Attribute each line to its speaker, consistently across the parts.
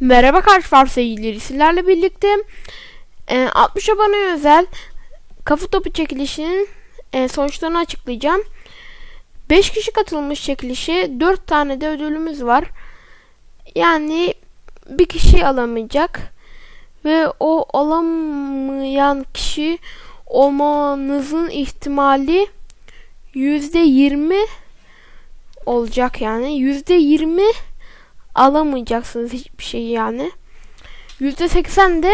Speaker 1: Merhaba karşı varsayıcıları sizlerle birlikte e, 60 abone özel kafa topu çekilişinin e, sonuçlarını açıklayacağım. 5 kişi katılmış çekilişe 4 tane de ödülümüz var. Yani bir kişi alamayacak ve o alamayan kişi olmanızın ihtimali %20 olacak yani %20 alamayacaksınız hiçbir şey yani. %80 de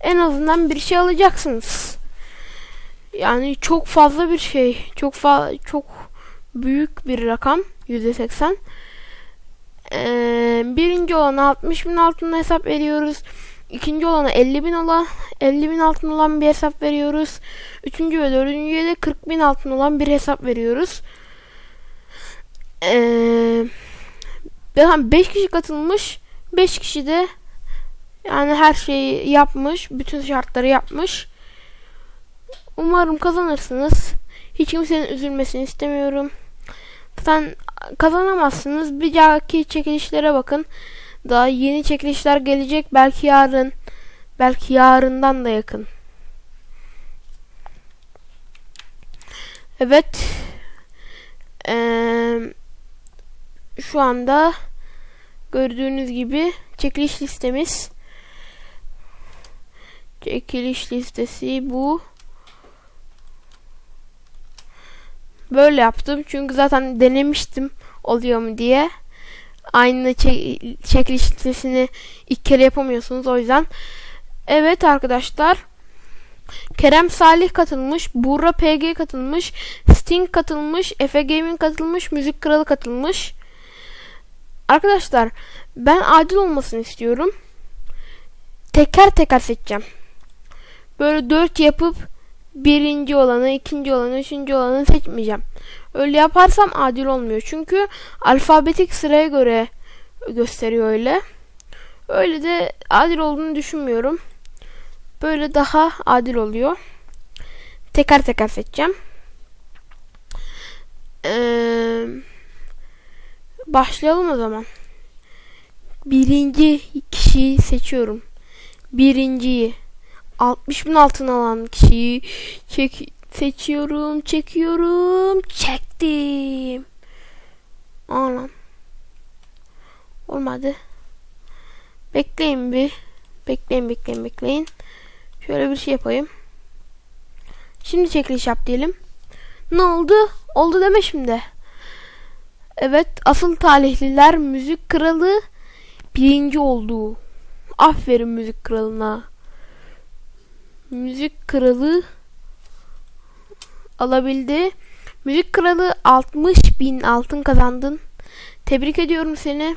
Speaker 1: en azından bir şey alacaksınız. Yani çok fazla bir şey. Çok fa çok büyük bir rakam. %80. Ee, birinci olana 60 bin altın hesap veriyoruz. İkinci olana 50 bin olan 50 bin altın olan bir hesap veriyoruz. Üçüncü ve dördüncüye de 40 bin altın olan bir hesap veriyoruz. Eee Zaten 5 kişi katılmış. 5 kişi de yani her şeyi yapmış. Bütün şartları yapmış. Umarım kazanırsınız. Hiç kimsenin üzülmesini istemiyorum. Zaten kazanamazsınız. Bir dahaki çekilişlere bakın. Daha yeni çekilişler gelecek. Belki yarın. Belki yarından da yakın. Evet. Eee şu anda gördüğünüz gibi çekiliş listemiz. Çekiliş listesi bu. Böyle yaptım çünkü zaten denemiştim oluyor mu diye. Aynı çekiliş listesini ilk kere yapamıyorsunuz o yüzden. Evet arkadaşlar Kerem Salih katılmış, Burra PG katılmış, Sting katılmış, Efe Gaming katılmış, Müzik Kralı katılmış. Arkadaşlar ben adil olmasını istiyorum. Teker teker seçeceğim. Böyle dört yapıp birinci olanı, ikinci olanı, üçüncü olanı seçmeyeceğim. Öyle yaparsam adil olmuyor. Çünkü alfabetik sıraya göre gösteriyor öyle. Öyle de adil olduğunu düşünmüyorum. Böyle daha adil oluyor. Teker teker seçeceğim. Eee Başlayalım o zaman. Birinci kişiyi seçiyorum. Birinciyi. 60 bin altın alan kişiyi çek seçiyorum, çekiyorum, çektim. Anam. Olmadı. Bekleyin bir. Bekleyin, bekleyin, bekleyin. Şöyle bir şey yapayım. Şimdi çekiliş yap diyelim. Ne oldu? Oldu deme şimdi. Evet asıl talihliler müzik kralı birinci oldu. Aferin müzik kralına. Müzik kralı alabildi. Müzik kralı 60 bin altın kazandın. Tebrik ediyorum seni.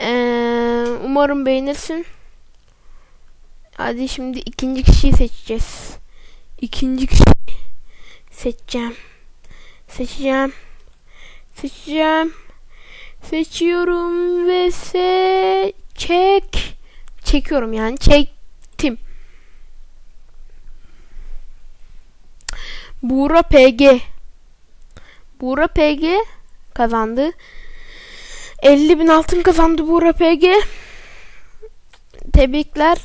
Speaker 1: Ee, umarım beğenirsin. Hadi şimdi ikinci kişiyi seçeceğiz. İkinci kişi seçeceğim. Seçeceğim. Seçeceğim. Seçiyorum ve seçek. Çekiyorum yani. Çektim. Buğra PG. Buğra PG kazandı. 50 bin altın kazandı Buğra PG. Tebrikler.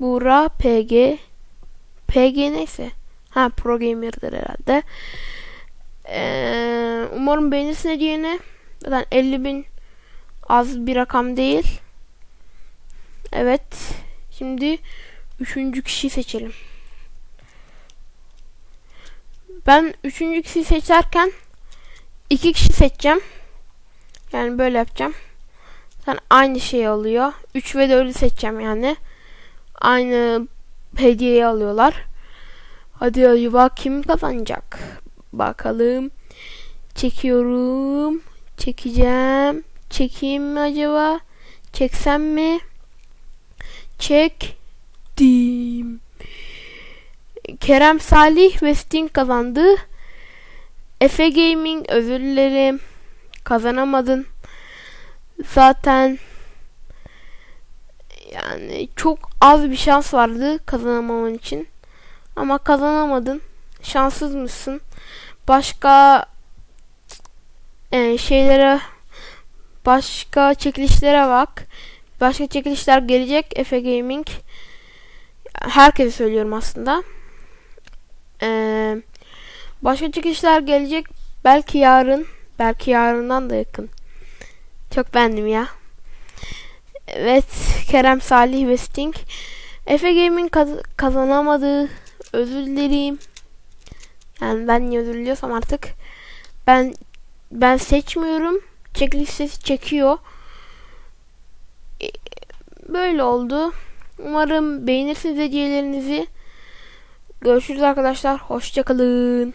Speaker 1: Buğra PG. PG neyse. Ha Pro Gamer'dır herhalde. Ee, umarım beğenirsin hediyeni. Zaten 50 bin az bir rakam değil. Evet. Şimdi üçüncü kişiyi seçelim. Ben üçüncü kişiyi seçerken iki kişi seçeceğim. Yani böyle yapacağım. Sen aynı şey alıyor. 3 ve 4'ü seçeceğim yani. Aynı hediyeyi alıyorlar. Hadi acaba kim kazanacak? Bakalım. Çekiyorum. Çekeceğim. Çekeyim mi acaba? Çeksem mi? Çektim. Kerem Salih ve kazandı. Efe Gaming özür dilerim. Kazanamadın. Zaten yani çok az bir şans vardı kazanamaman için. Ama kazanamadın. Şanssız mısın? başka e, şeylere Başka çekilişlere bak. Başka çekilişler gelecek. Efe Gaming. Herkese söylüyorum aslında. Ee, başka çekilişler gelecek. Belki yarın. Belki yarından da yakın. Çok beğendim ya. Evet. Kerem Salih ve Sting. Efe Gaming kaz- kazanamadı. Özür dilerim. Yani ben niye özür diliyorsam artık. Ben ben seçmiyorum. Sesi çekiyor. E, Böyle oldu. Umarım beğenirsiniz hediyelerinizi. Görüşürüz arkadaşlar. Hoşçakalın.